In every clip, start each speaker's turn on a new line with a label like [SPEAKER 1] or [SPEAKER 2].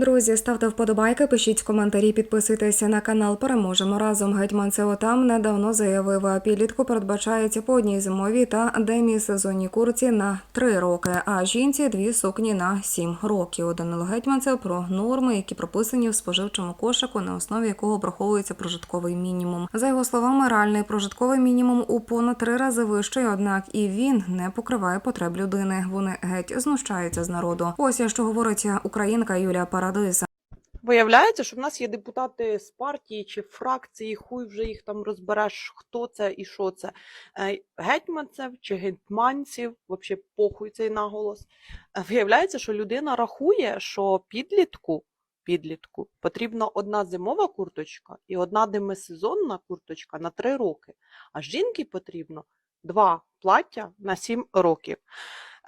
[SPEAKER 1] Друзі, ставте вподобайки, пишіть коментарі, підписуйтеся на канал. Переможемо разом. Гетьман Сеотам недавно заявив, підлітку передбачається по одній зимовій та демісезонній курці на 3 роки, а жінці дві сукні на 7 років. Данило Гетьманцев про норми, які прописані в споживчому кошику, на основі якого враховується прожитковий мінімум. За його словами, реальний прожитковий мінімум у понад три рази вищий, однак і він не покриває потреб людини. Вони геть знущаються з народу. Ось що говорить українка Юлія Парадиса.
[SPEAKER 2] Виявляється, що в нас є депутати з партії чи фракції, хуй вже їх там розбереш, хто це і що це. Е, Гетьманцев чи гетьманців, взагалі похуй цей наголос. Е, Виявляється, що людина рахує, що підлітку, підлітку потрібна одна зимова курточка і одна демисезонна курточка на три роки, а жінки потрібно два плаття на сім років.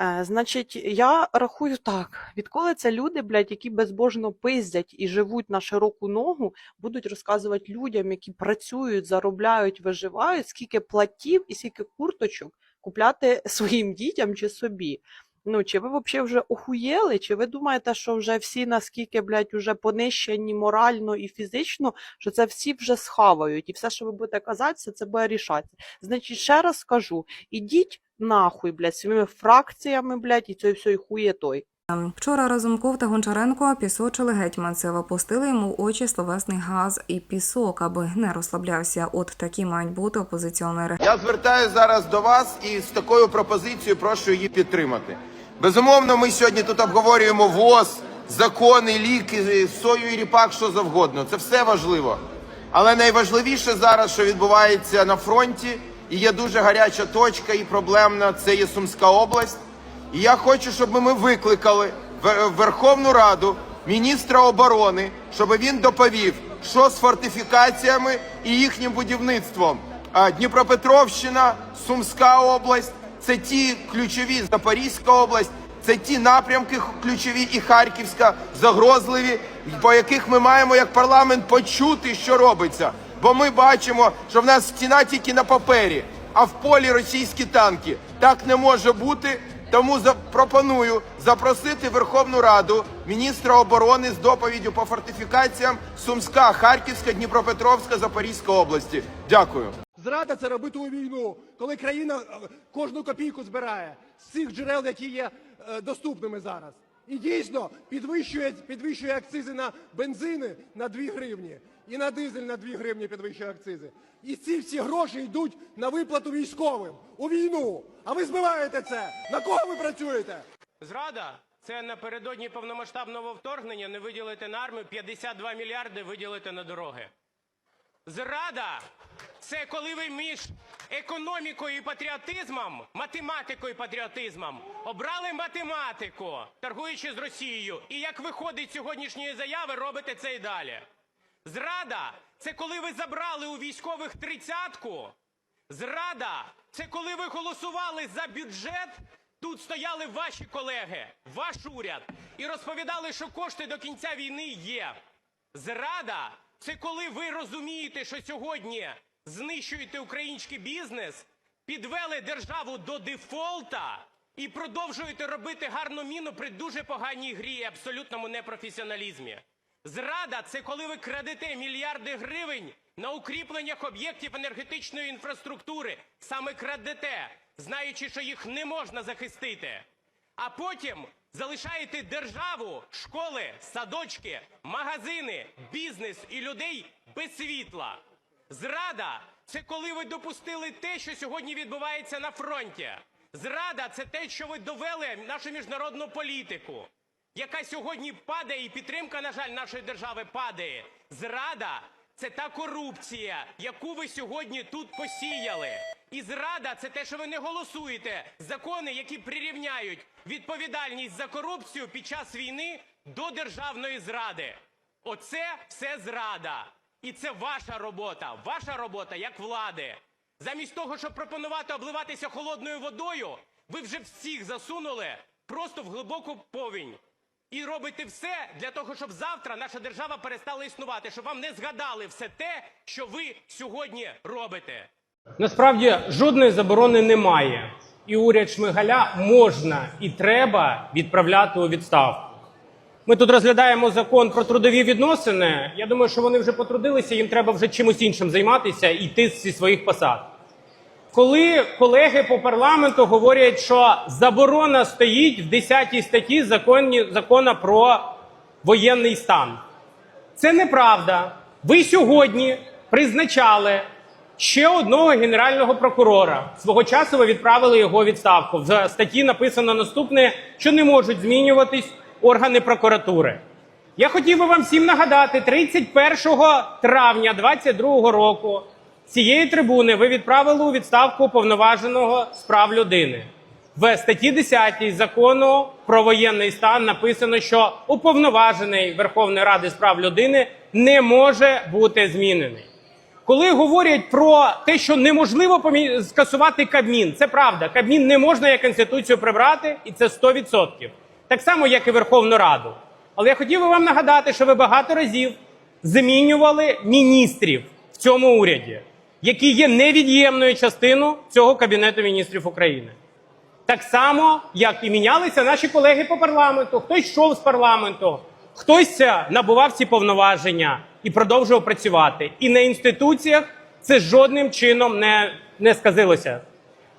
[SPEAKER 2] Е, значить, я рахую так: відколи це люди, блядь, які безбожно пиздять і живуть на широку ногу, будуть розказувати людям, які працюють, заробляють, виживають, скільки платів і скільки курточок купляти своїм дітям чи собі. Ну, чи ви взагалі вже охуєли, чи ви думаєте, що вже всі наскільки, блядь, уже понищені морально і фізично, що це всі вже схавають, і все, що ви будете казати, це буде рішатися. Значить, ще раз скажу: ідіть нахуй, блядь, своїми фракціями, блядь, і цією всією хуєтой.
[SPEAKER 1] Вчора Разумков та Гончаренко пісочили гетьманцева, пустили йому в очі словесний газ і пісок, аби не розслаблявся. От такі мають бути опозиціонери.
[SPEAKER 3] Я звертаюся зараз до вас і з такою пропозицією прошу її підтримати. Безумовно, ми сьогодні тут обговорюємо ВОЗ, закони, ліки, сою і ріпак, що завгодно. Це все важливо. Але найважливіше зараз, що відбувається на фронті, і є дуже гаряча точка і проблемна, це є Сумська область. І я хочу, щоб ми викликали в Верховну Раду міністра оборони, щоб він доповів, що з фортифікаціями і їхнім будівництвом. Дніпропетровщина, Сумська область це ті ключові Запорізька область, це ті напрямки ключові і Харківська загрозливі, по яких ми маємо як парламент почути, що робиться. Бо ми бачимо, що в нас стіна тільки на папері, а в полі російські танки. Так не може бути. Тому запропоную запросити Верховну Раду міністра оборони з доповіддю по фортифікаціям Сумська, Харківська, Дніпропетровська, Запорізька області. Дякую.
[SPEAKER 4] Зрада це робити у війну, коли країна е, кожну копійку збирає з цих джерел, які є е, доступними зараз. І дійсно підвищує, підвищує акцизи на бензини на 2 гривні і на дизель на 2 гривні підвищує акцизи. І ці всі гроші йдуть на виплату військовим у війну. А ви збиваєте це. На кого ви працюєте?
[SPEAKER 5] Зрада це напередодні повномасштабного вторгнення не виділити на армію 52 мільярди виділити на дороги. Зрада це коли ви між економікою і патріотизмом, математикою і патріотизмом обрали математику, торгуючи з Росією. І як виходить сьогоднішньої заяви, робите це і далі. Зрада це коли ви забрали у військових тридцятку. Зрада це коли ви голосували за бюджет. Тут стояли ваші колеги, ваш уряд, і розповідали, що кошти до кінця війни є. Зрада це коли ви розумієте, що сьогодні знищуєте український бізнес, підвели державу до дефолта і продовжуєте робити гарну міну при дуже поганій грі і абсолютному непрофесіоналізмі. Зрада це коли ви крадете мільярди гривень на укріпленнях об'єктів енергетичної інфраструктури. Саме крадете, знаючи, що їх не можна захистити. А потім залишаєте державу, школи, садочки, магазини, бізнес і людей без світла. Зрада це коли ви допустили те, що сьогодні відбувається на фронті. Зрада це те, що ви довели нашу міжнародну політику, яка сьогодні падає, і підтримка, на жаль, нашої держави падає. Зрада це та корупція, яку ви сьогодні тут посіяли. І зрада це те, що ви не голосуєте закони, які прирівняють відповідальність за корупцію під час війни до державної зради. Оце все зрада. І це ваша робота, ваша робота як влади. Замість того, щоб пропонувати обливатися холодною водою, ви вже всіх засунули просто в глибоку повінь. І робите все для того, щоб завтра наша держава перестала існувати, щоб вам не згадали все те, що ви сьогодні робите.
[SPEAKER 6] Насправді жодної заборони немає, і уряд Шмигаля можна і треба відправляти у відставку.
[SPEAKER 5] Ми тут розглядаємо закон про трудові відносини. Я думаю, що вони вже потрудилися, їм треба вже чимось іншим займатися і йти зі своїх посад. Коли колеги по парламенту говорять, що заборона стоїть в 10 статті законі, закону про воєнний стан, це неправда. Ви сьогодні призначали ще одного генерального прокурора. Свого часу ви відправили його відставку. В статті написано наступне, що не можуть змінюватись органи прокуратури. Я хотів би вам всім нагадати, 31 травня 2022 року цієї трибуни ви відправили у відставку повноваженого з прав людини. В статті 10 закону про воєнний стан написано, що уповноважений Верховної Ради з прав людини не може бути змінений. Коли говорять про те, що неможливо помі- скасувати Кабмін, це правда. Кабмін не можна як конституцію прибрати, і це 100%. Так само, як і Верховну Раду. Але я хотів би вам нагадати, що ви багато разів змінювали міністрів в цьому уряді, які є невід'ємною частиною цього Кабінету міністрів України. Так само, як і мінялися наші колеги по парламенту. Хтось йшов з парламенту, хтось е, набував ці повноваження і продовжував працювати. І на інституціях це жодним чином не, не сказилося.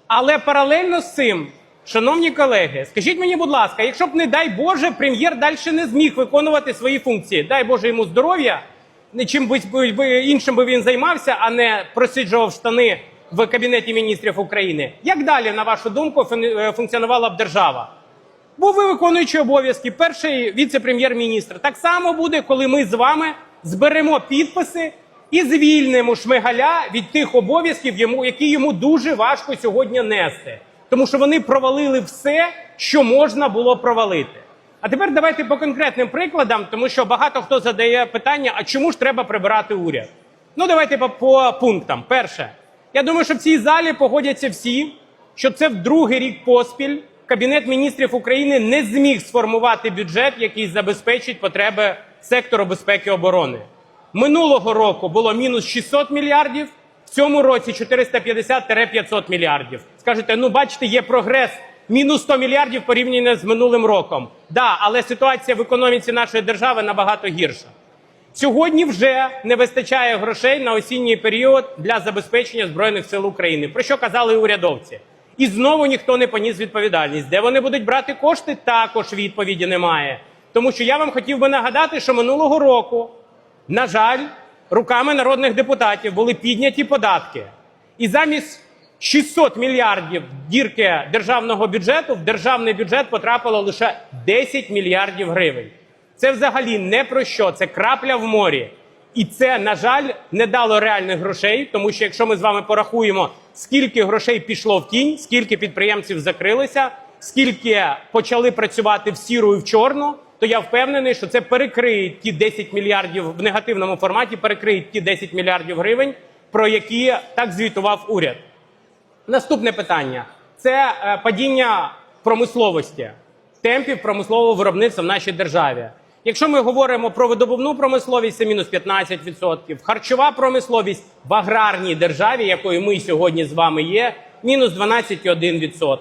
[SPEAKER 5] Але паралельно з цим, шановні колеги, скажіть мені, будь ласка, якщо б, не дай Боже, прем'єр далі не зміг виконувати свої функції, дай Боже йому здоров'я, чим би, іншим би він займався, а не просиджував штани в Кабінеті міністрів України. Як далі, на вашу думку, е, функціонувала б держава? Був ви виконуючий обов'язки, перший віце-прем'єр-міністр. Так само буде, коли ми з вами зберемо підписи і звільнимо Шмигаля від тих обов'язків, які йому дуже важко сьогодні нести. Тому що вони провалили все, що можна було провалити. А тепер давайте по конкретним прикладам, тому що багато хто задає питання: а чому ж треба прибирати уряд? Ну, давайте по, по пунктам. Перше, я думаю, що в цій залі погодяться всі, що це в другий рік поспіль Кабінет міністрів України не зміг сформувати бюджет, який забезпечить потреби сектору безпеки і оборони. Минулого року було мінус 600 мільярдів, в цьому році 450-500 мільярдів. Скажете, ну бачите, є прогрес. Мінус 100 мільярдів порівняно з минулим роком. Да, але ситуація в економіці нашої держави набагато гірша. Сьогодні вже не вистачає грошей на осінній період для забезпечення збройних сил України. Про що казали урядовці? І знову ніхто не поніс відповідальність. Де вони будуть брати кошти? Також відповіді немає. Тому що я вам хотів би нагадати, що минулого року, на жаль, руками народних депутатів були підняті податки. І замість 600 мільярдів дірки державного бюджету в державний бюджет потрапило лише 10 мільярдів гривень. Це взагалі не про що, це крапля в морі. І це, на жаль, не дало реальних грошей, тому що якщо ми з вами порахуємо, скільки грошей пішло в тінь, скільки підприємців закрилися, скільки почали працювати в сіру і в чорну, то я впевнений, що це перекриє ті 10 мільярдів в негативному форматі, перекриє ті 10 мільярдів гривень, про які так звітував уряд. Наступне питання це е, падіння промисловості, темпів промислового виробництва в нашій державі. Якщо ми говоримо про видобувну промисловість, це мінус 15%, харчова промисловість в аграрній державі, якою ми сьогодні з вами є, мінус 12,1%.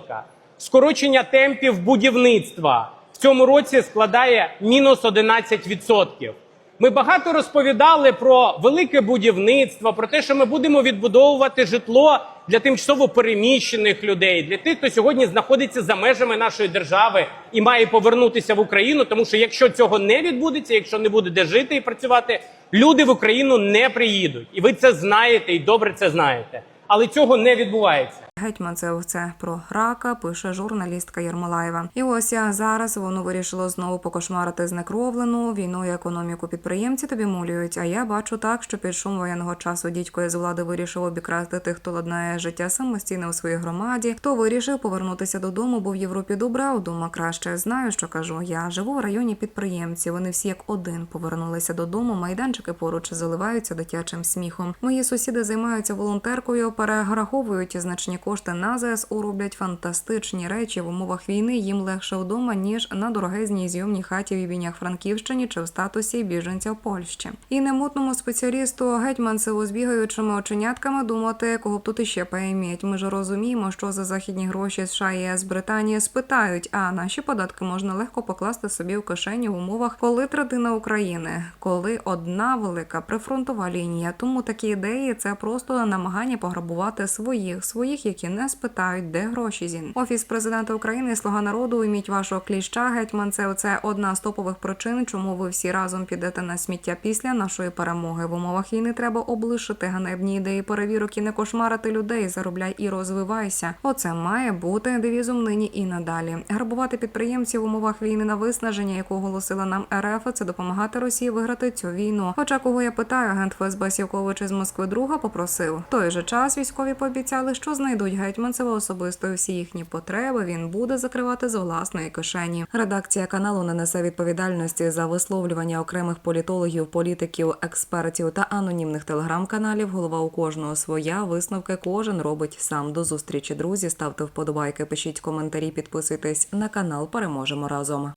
[SPEAKER 5] Скорочення темпів будівництва цьому році складає мінус 11%. Ми багато розповідали про велике будівництво, про те, що ми будемо відбудовувати житло для тимчасово переміщених людей, для тих, хто сьогодні знаходиться за межами нашої держави і має повернутися в Україну. Тому що якщо цього не відбудеться, якщо не буде де жити і працювати, люди в Україну не приїдуть. І ви це знаєте і добре це знаєте. Але цього не відбувається.
[SPEAKER 1] Гетьманцев це про рака, пише журналістка Єрмолаєва. І ось зараз воно вирішило знову покошмарити знекровлену війною економіку. Підприємці тобі мулюють. А я бачу так, що під шум воєнного часу дідько із влади вирішив обікрасти тих, хто ладнає життя самостійно у своїй громаді. Хто вирішив повернутися додому, бо в Європі добра, вдома краще. Знаю, що кажу. Я живу в районі підприємців. Вони всі як один повернулися додому. Майданчики поруч заливаються дитячим сміхом. Мої сусіди займаються волонтеркою, перераховують значні кошти кошти на ЗСУ роблять фантастичні речі в умовах війни. Їм легше вдома ніж на дорогезній зйомній хаті в Ібінях Франківщині чи в статусі біженця в Польщі. І немутному спеціалісту гетьманцеву з бігаючими оченятками думати, кого б тут іще поіміть. Ми ж розуміємо, що за західні гроші США, ЄС, Британія спитають, а наші податки можна легко покласти собі в кишені в умовах, коли третина України, коли одна велика прифронтова лінія. Тому такі ідеї це просто намагання пограбувати своїх, своїх, які не спитають, де гроші зін. Офіс президента України, слуга народу, іміть вашого кліща. Гетьман це оце одна з топових причин, чому ви всі разом підете на сміття після нашої перемоги. В умовах війни треба облишити ганебні ідеї перевірок і не кошмарити людей. Заробляй і розвивайся. Оце має бути девізом нині і надалі. Грабувати підприємців в умовах війни на виснаження, яку оголосила нам РФ, це допомагати Росії виграти цю війну. Хоча кого я питаю, агент ФСБ Сівкович із Москви друга попросив. В той же час військові пообіцяли, що знайдуть гетьманцева особисто всі їхні потреби. Він буде закривати з власної кишені. Редакція каналу не несе відповідальності за висловлювання окремих політологів, політиків, експертів та анонімних телеграм-каналів. Голова у кожного своя висновки кожен робить сам. До зустрічі, друзі. Ставте вподобайки, пишіть коментарі, підписуйтесь на канал. Переможемо разом.